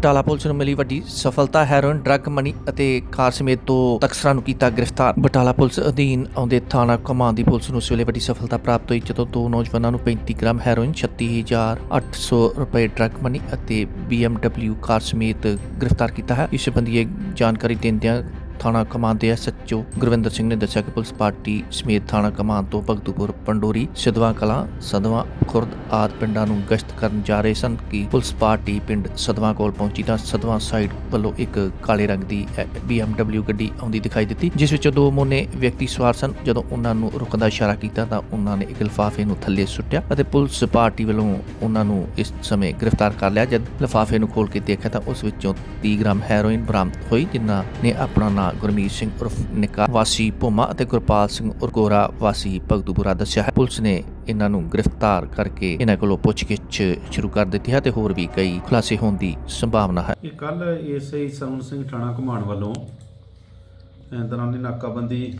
Batala police ਨੂੰ ਮਿਲੀ ਵੱਡੀ ਸਫਲਤਾ, ਹੈਰੋਇਨ, ਡਰੱਗ ਮਨੀ ਅਤੇ ਕਾਰ ਸਮੇਤ ਦੋ ਤਕਸਰਾਂ ਨੂੰ ਕੀਤਾ ਗ੍ਰਿਫਤਾਰ। ਬਟਾਲਾ ਪੁਲਿਸ ਅਧੀਨ ਆਉਂਦੇ ਥਾਣਾ ਕਮਾਂਡ ਦੀ ਪੁਲਿਸ ਨੂੰ ਉਸ ਵੇਲੇ ਵੱਡੀ ਸਫਲਤਾ ਪ੍ਰਾਪਤ ਹੋਈ ਜਦੋਂ ਦੋ ਨੌਜਵਾਨਾਂ ਨੂੰ 35 ਗ੍ਰਾਮ ਹੈਰੋਇਨ 36800 ਰੁਪਏ ਡਰੱਗ ਮਨੀ ਅਤੇ BMW ਕਾਰ ਸਮੇਤ ਗ੍ਰਿਫਤਾਰ ਕੀਤਾ ਹੈ। ਇਸ ਸੰਬੰਧੀ ਇਹ ਜਾਣਕਾਰੀ ਦਿੰਦਿਆਂ ਥਾਣਾ ਕਮਾਨ ਦੇ ਐਸਐਚਓ ਗੁਰਵਿੰਦਰ ਸਿੰਘ ਨੇ ਦੱਸਿਆ ਕਿ ਪੁਲਿਸ ਪਾਰਟੀ ਸਮੇਤ ਥਾਣਾ ਕਮਾਨ ਤੋਂ ਭਗਤੂਪੁਰ, ਪੰਡੋਰੀ, ਸਿਧਵਾ ਕਲਾਂ, ਸਦਵਾ, ਖੁਰਦ ਆਦਿ ਪਿੰਡਾਂ ਨੂੰ ਗਸ਼ਤ ਕਰਨ ਜਾ ਰਹੇ ਸਨ ਕਿ ਪੁਲਿਸ ਪਾਰਟੀ ਪਿੰਡ ਸਦਵਾ ਕੋਲ ਪਹੁੰਚੀ ਤਾਂ ਸਦਵਾ ਸਾਈਡ ਵੱਲੋਂ ਇੱਕ ਕਾਲੇ ਰੰਗ ਦੀ BMW ਗੱਡੀ ਆਉਂਦੀ ਦਿਖਾਈ ਦਿੱਤੀ, ਜਿਸ ਵਿੱਚ ਦੋ ਮੋਨੇ ਵਿਅਕਤੀ ਸਵਾਰ ਸਨ। ਜਦੋਂ ਉਹਨਾਂ ਨੂੰ ਰੁਕਣ ਦਾ ਇਸ਼ਾਰਾ ਕੀਤਾ ਤਾਂ ਉਹਨਾਂ ਨੇ ਇੱਕ ਲਿਫਾਫੇ ਨੂੰ ਥੱਲੇ ਸੁੱਟਿਆ ਅਤੇ ਪੁਲਿਸ ਪਾਰਟੀ ਵੱਲੋਂ ਉਹਨਾਂ ਨੂੰ ਇਸ ਸਮੇਂ ਗ੍ਰਿਫਤਾਰ ਕਰ ਲਿਆ। ਜਦ ਲਿਫਾਫੇ ਨੂੰ ਖੋਲ ਕੇ ਦੇਖਿਆ ਤਾਂ ਉਸ ਵਿੱਚੋਂ 30 ਗ੍ਰਾਮ ਹੈਰੋਇਨ ਬਰਾਮਦ ਹੋਈ, ਜਿਨ੍ਹਾਂ ਨੇ ਆਪਣਾ ਨਾਮ ਨਾਂ ਗੁਰਮੀਤ ਸਿੰਘ ਉਰਫ ਨਿਕਾ ਵਾਸੀ ਭੋਮਾ ਅਤੇ ਗੁਰਪਾਲ ਸਿੰਘ ਉਰਗੋਰਾ ਵਾਸੀ ਭਗਤੂਪੁਰਾ ਦੱਸਿਆ ਹੈ। ਪੁਲਿਸ ਨੇ ਇਹਨਾਂ ਨੂੰ ਗ੍ਰਿਫਤਾਰ ਕਰਕੇ ਇਹਨਾਂ ਕੋਲੋਂ ਪੁੱਛਗਿੱਛ ਸ਼ੁਰੂ ਕਰ ਦਿੱਤੀ ਹੈ ਤੇ ਹੋਰ ਵੀ ਕਈ ਖੁਲਾਸੇ ਹੋਣ ਦੀ ਸੰਭਾਵਨਾ ਹੈ। ਇਹ ਕੱਲ ਏਐਸਆਈ ਸਵਨ ਸਿੰਘ ਥਾਣਾ ਘੁਮਾਣ ਵੱਲੋਂ ਦੌਰਾਨੇ ਨਾਕਾਬੰਦੀ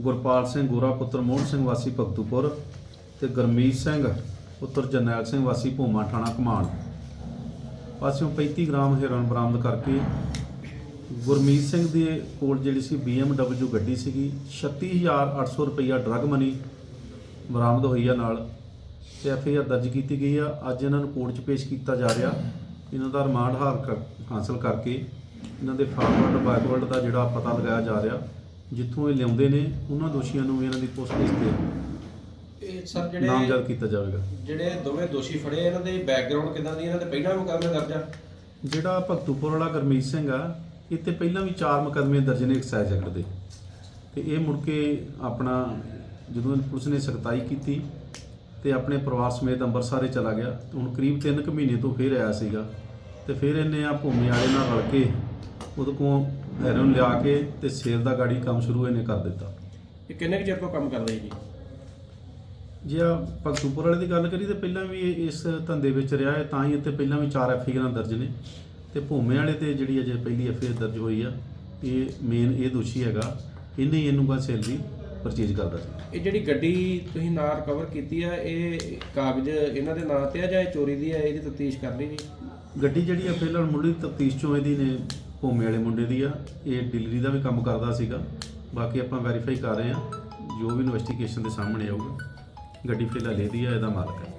ਗੁਰਪਾਲ ਸਿੰਘ ਗੋਰਾ ਪੁੱਤਰ ਮੋਹਨ ਸਿੰਘ ਵਾਸੀ ਭਗਤੂਪੁਰ ਤੇ ਗਰਮੀਤ ਸਿੰਘ ਪੁੱਤਰ ਜਰਨੈਲ ਸਿੰਘ ਵਾਸੀ ਭੂਮਾ ਥਾਣਾ ਘੁਮਾਣ। ਪਾਸਿਓਂ 35 ਗ੍ਰਾਮ ਹੈਰੋਇਨ ਬਰਾਮਦ ਕਰਕੇ ਗੁਰਮੀਤ ਸਿੰਘ ਦੇ ਕੋਲ ਜਿਹੜੀ ਸੀ BMW ਗੱਡੀ ਸੀਗੀ 36800 ਰੁਪਈਆ ਡਰੱਗ ਮਨੀ ਬਰਾਮਦ ਹੋਈ ਆ ਨਾਲ ਤੇ ਐਫਆਈਆਰ ਦਰਜ ਕੀਤੀ ਗਈ ਆ। ਅੱਜ ਇਹਨਾਂ ਨੂੰ ਕੋਰਟ 'ਚ ਪੇਸ਼ ਕੀਤਾ ਜਾ ਰਿਹਾ। ਇਹਨਾਂ ਦਾ ਰਿਮਾਂਡ ਹਾਰ ਕਰ- ਹਾਸਲ ਕਰਕੇ ਇਹਨਾਂ ਦੇ ਫਾਰਵਰਡ ਬੈਕਵਰਡ ਦਾ ਜਿਹੜਾ ਪਤਾ ਲਗਾਇਆ ਜਾ ਰਿਹਾ ਜਿੱਥੋਂ ਇਹ ਲਿਆਉਂਦੇ ਨੇ ਉਹਨਾਂ ਦੋਸ਼ੀਆਂ ਨੂੰ ਇਹਨਾਂ ਦੀ ਪੁੱਛਗਿੱਛ ਤੇ ਇਹ ਸਰ ਨਾਮਜ਼ਦ ਜਿਹੜੇ ਕੀਤਾ ਜਾਵੇਗਾ। ਜਿਹੜੇ ਦੋਵੇਂ ਦੋਸ਼ੀ ਫੜੇ ਇਹਨਾਂ ਦੇ ਬੈਕਗ੍ਰਾਉਂਡ ਕਿਦਾਂ ਦੀ ਇਹਨਾਂ ਦੇ ਪਹਿਲਾਂ ਮੁਕੱਦਮੇ ਦਰਜ ਜਿਹੜਾ ਭਗਤੂਪੁਰ ਵਾਲਾ ਗਰਮੀਤ ਸਿੰਘ ਆ ਤੇ ਪਹਿਲਾਂ ਵੀ ਚਾਰ ਮੁਕੱਦਮੇ ਦਰਜ ਨੇ ਐਕਸਾਈਜ਼ ਐਕਟ ਦੇ। ਤੇ ਇਹ ਮੁੜ ਕੇ ਆਪਣਾ ਜਦੋਂ ਪੁਲਿਸ ਨੇ ਸਖਤਾਈ ਕੀਤੀ ਤੇ ਆਪਣੇ ਪਰਿਵਾਰ ਸਮੇਤ ਅੰਮ੍ਰਿਤਸਰ ਚਲਾ ਗਿਆ ਹੁਣ ਕਰੀਬ 3 ਕੁ ਮਹੀਨੇ ਤੋਂ ਫਿਰ ਆਇਆ ਸੀਗਾ। ਤੇ ਫਿਰ ਇਹਨੇ ਆ ਭੂਮੀ ਵਾਲੇ ਨਾਲ ਰਲ ਕੇ ਉਹਦੇ ਕੋਲ ਹੈਰੋਨ ਲਿਆ ਕੇ ਤੇ ਸੇਲ ਦਾ ਗਾੜੀ ਕੰਮ ਸ਼ੁਰੂ ਇਹਨੇ ਕਰ ਦਿੱਤਾ। ਇਹ ਕਿੰਨੇ ਕੁ ਚਿਰ ਤੋਂ ਕੰਮ ਕਰਦੇ ਜੀ? ਜੇ ਆ ਭਗਤੂਪੁਰ ਵਾਲੇ ਦੀ ਗੱਲ ਕਰੀ ਤੇ ਪਹਿਲਾਂ ਵੀ ਇਹ ਇਸ ਧੰਦੇ ਵਿੱਚ ਰਿਹਾ ਹੈ ਤਾਂ ਹੀ ਇੱਥੇ ਪਹਿਲਾਂ ਵੀ ਚਾਰ ਐਫਆਈਆਰਾਂ ਦਰਜ ਨੇ। ਤੇ ਭੂਮੇ ਵਾਲੇ ਤੇ ਜਿਹੜੀ ਅਜੇ ਪਹਿਲੀ ਐਫਆਈਆਰ ਦਰਜ ਹੋਈ ਆ ਇਹ ਮੇਨ ਇਹ ਦੋਸ਼ੀ ਹੈਗਾ ਇਹਨੇ ਹੀ ਇਹਨੂੰ ਗਾ ਸੇਲ ਦੀ ਪਰਚੇਜ ਕਰਦਾ ਸੀ। ਇਹ ਜਿਹੜੀ ਗੱਡੀ ਤੁਸੀਂ ਨਾਲ ਰਿਕਵਰ ਕੀਤੀ ਆ ਇਹ ਕਾਗਜ਼ ਇਹਨਾਂ ਦੇ ਨਾਂ ਤੇ ਆ ਜਾਂ ਇਹ ਚੋਰੀ ਦੀ ਆ ਇਹਦੀ ਤਫਤੀਸ਼ ਕਰ ਲਈ ਜੀ? ਗੱਡੀ ਜਿਹੜੀ ਆ ਫਿਲਹਾਲ ਮੁੱਢਲੀ ਤਫਤੀਸ਼ ਚੋਂ ਇਹਦੀ ਨੇ ਭੂਮੇ ਵਾਲੇ ਮੁੰਡੇ ਦੀ ਆ ਇਹ ਡਿਲੀਵਰੀ ਦਾ ਵੀ ਕੰਮ ਕਰਦਾ ਸੀਗਾ। ਬਾਕੀ ਆਪਾਂ ਵੈਰੀਫਾਈ ਕਰ ਰਹੇ ਆ ਜੋ ਵੀ ਇਨਵੈਸਟੀਗੇਸ਼ਨ ਦੇ ਸਾਹਮਣੇ ਆਊਗਾ ਗੱਡੀ ਫਿਲਹਾਲ ਇਹਦੀ ਆ ਇਹਦਾ ਮਾਲਕ ਹੈ